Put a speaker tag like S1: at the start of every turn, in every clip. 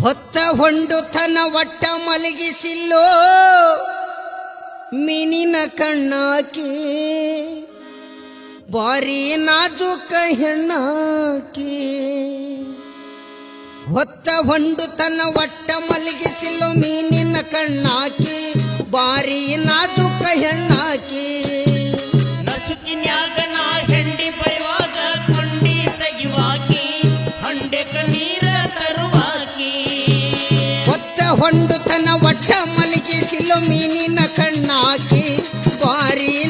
S1: ಹೊತ್ತ ಹೊಂಡುತನ ಒಟ್ಟ ಮಲಗಿಸಿಲ್ಲೋ ಮೀನಿನ ಕಣ್ಣಾಕಿ ಬಾರಿ ನಾಜೂಕ ಹೆಣ್ಣಾಕಿ. ಹೊತ್ತ ಹೊಂಡುತನ ಒಟ್ಟ ಮಲಗಿಸಿಲು ಮೀನಿನ ಕಣ್ಣಾಕಿ. ಬಾರಿ ನಾಜೂಕ ಹೆಣ್ಣಾಕಿ.
S2: ನಾ ಹೆಂಡಿ
S1: ಹೊತ್ತ ಹೊಂಡುತನ ಒಟ್ಟ ಮಲಗಿಸಿಲು ಮೀನಿನ ಕಣ್ಣಾಕಿ. ಬಾರಿ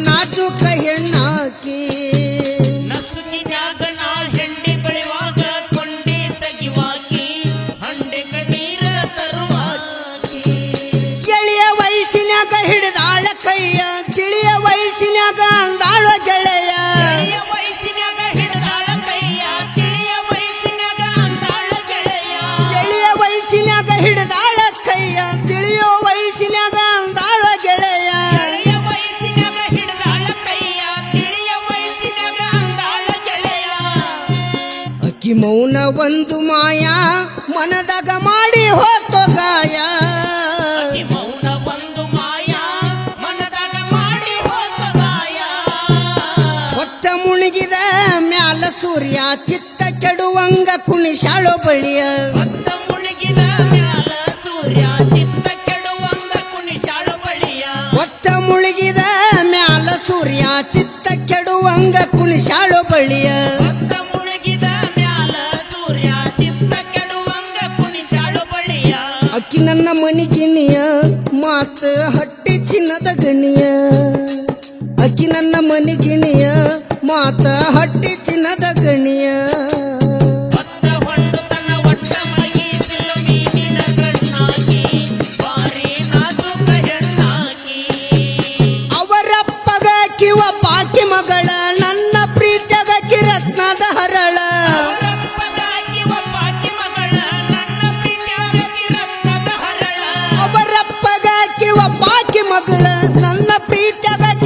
S1: ಹೆಣ್ಣಾಕಿ. ಗೆಳೆಯ ವಯಸ್ಸಿನಾಗ ಹಿಡಿದಾಳ ಕೈಯ ತಿಳಿಯ ವಯಸ್ಸಿನಾಗ ಅಂದಾಳ ಗೆಳೆಯ.
S2: ತಿಳಿಯ ವಯಸ್ಸಿನ್ಯಾಗ ಹಿಡ್ದಾಳ ಕೈಯ ತಿಳಿಯ ವಯಸ್ಸಿನ್ಯಾಗ ಅಂದಾಳ ಗೆಳೆಯ.
S1: ಗೆಳೆಯ ವಯಸ್ಸಿನಾಗ ಹಿಡಿದಾಳ ಕೈಯ ತಿಳಿಯೋ ವಯಸ್ಸಿನಾಗ ಅಂದಾಳ ಗೆಳೆಯ. ಅಕ್ಕಿ ಮೌನ ಒಂದು ಮಾಯ ಮನದಾಗ ಮಾಡಿ ಹೋತೋ ಗಾಯ.
S2: ಈ ಮೌನ ಒಂದು ಮಾಯ ಮನದಾಗ ಮಾಡಿ ಗಾಯ.
S1: ಹೊತ್ತ ಮುಳುಗಿದ ಮ್ಯಾಲ ಸೂರ್ಯ ಚಿತ್ತ ಕೆಡುವಂಗ ಕುಣಿಶಾಳೋ ಬಳಿಯ.
S2: ಒತ್ತ ಮುಳುಗಿದ ಮ್ಯಾಲ ಸೂರ್ಯ ಚಿತ್ತ ಕೆಡುವಂಗ ಕುಣಿಶಾಳು ಬಳಿಯ.
S1: ಹೊತ್ತ ಮುಳುಗಿದ ಮ್ಯಾಲ ಸೂರ್ಯ ಚಿತ್ತ ಕೆಡುವಂಗ ಕುಣಿಶಾಳೋ ಬಳಿಯ. ನನ್ನ ಮನಿಗಿಣಿಯ ಮಾತ ಹಟ್ಟಿ ಚಿನ್ನದ ಗಣಿಯ. ಅಕ್ಕಿ ನನ್ನ ಮನಿಗಿಣಿಯ ಮಾತ ಹಟ್ಟಿ ಚಿನ್ನದ ಗಣಿಯ.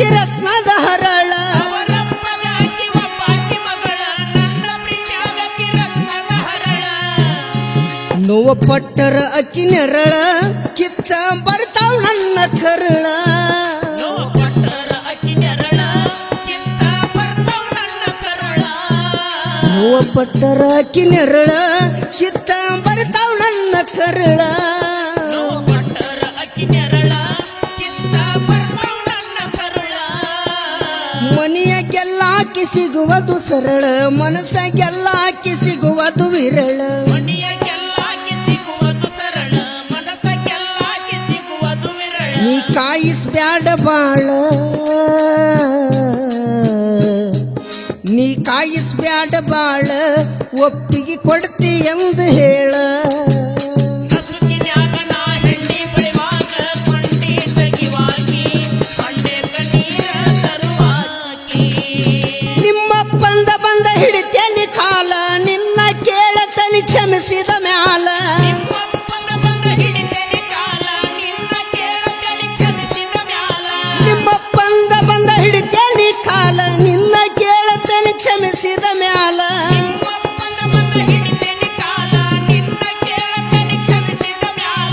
S1: ಪ್ರೀತಿಯಾಗಿ
S2: ರತ್ನದ ಹರಳ
S1: ನೋವ ಪಟ್ಟರ ಅಕ್ಕಿ ನೆರಳ ಕಿತ್ತ ಬರ್ತಾವ್ ನನ್ನ ಕರಳ.
S2: ನೋವ ಪಟ್ಟರ ಅಕ್ಕಿ ನೆರಳ ಕಿತ್ತ ನನ್ನ ಕರಳ.
S1: ಸಿಗುವುದು ಸರಳ ವಿರಳ.
S2: ಮಣಿಯಕ್ಕೆಲ್ಲಾಕಿ ಸಿಗುವುದು ವಿರಳ.
S1: ನೀ ಕಾಯಿಸ್ಬ್ಯಾಡ ಬಾಳ. ನೀ ಕಾಯಿಸ್ಬ್ಯಾಡ ಬಾಳ ಒಪ್ಪಿಗೆ ಕೊಡ್ತಿ ಎಂದು ಹೇಳ. ಕ್ಷಮಿಸಿದ ಮ್ಯಾಲ. ನಿಮ್ಮಪ್ಪಂದ ಬಂದ ಹಿಡಿತೇನೆ ಕಾಲ ನಿನ್ನ ಕೇಳತನಿ ಕ್ಷಮಿಸಿದ ಮ್ಯಾಲ.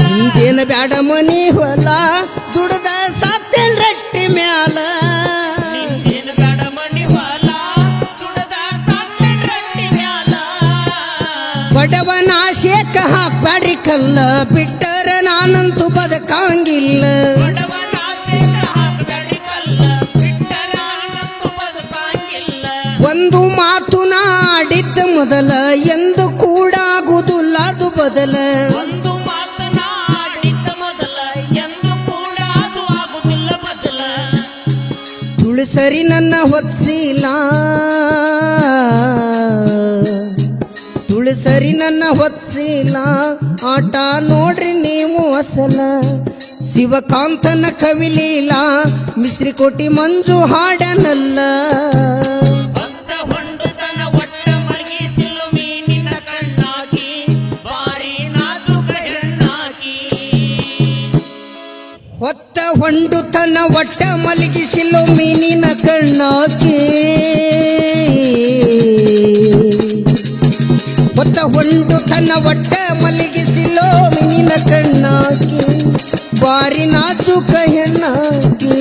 S1: ಹಿಂದೇನ ಬ್ಯಾಡ ಮನಿ ಹೊಲ ದುಡ್ದ ಸಾತ್ತೇನ್ ರಟ್ಟಿ ಮ್ಯಾಲ. ಆಶೇಕ ಹಾಕ್ಬ್ಯಾಡ್ರಿ ಕಲ್ಲ ಬಿಟ್ಟರೆ ನಾನಂತೂ ಬದುಕಂಗಿಲ್ಲ. ಒಂದು ಮಾತು ನಾಡಿದ್ದ ಮೊದಲ ಎಂದು ಕೂಡ ಆಗುದಿಲ್ಲ ಅದು ಬದಲ.
S2: ನನ್ನ ಮಾತನಾಡಿದ್ದ
S1: ಸರಿ ನನ್ನ ಹೊತ್ತಿಲ್ಲ ಆಟ ನೋಡ್ರಿ ನೀವು ಅಸಲ. ಶಿವಕಾಂತನ ಕವಿಲೀಲ ಮಿಶ್ರಿ ಕೋಟಿ ಮಂಜು ಹಾಡನಲ್ಲ. ಹೊತ್ತ ಹೊಂಡು ತನ್ನ ಒಟ್ಟ ಮಲಗಿಸಿಲು ಮೀನಿನ ಕಣ್ಣಾಕಿ. ಹೊಂಡು ತನ್ನ ಒಟ್ಟ ಮಲಗಿಸಿಲೋ ಮೀನಿನ ಕಣ್ಣಾಕಿ, ಬಾರಿ ನಾಚುಕ ಹೆಣ್ಣಾಕಿ.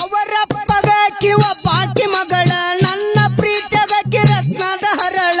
S1: ಅವರ ಒಬ್ಬಾಕಿ ಮಗಳ ನನ್ನ ಪ್ರೀತದ ರತ್ನದ ಹರಳ.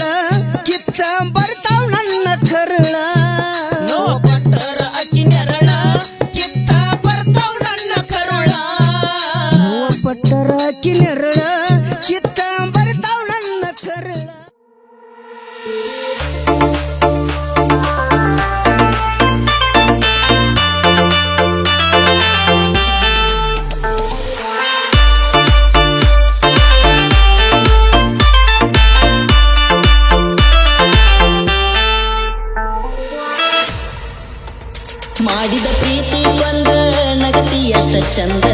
S2: ಮಾಡಿದ ಪ್ರೀತಿ
S1: ಒಂದ ನಗತಿ ಎಷ್ಟ ಚಂದ.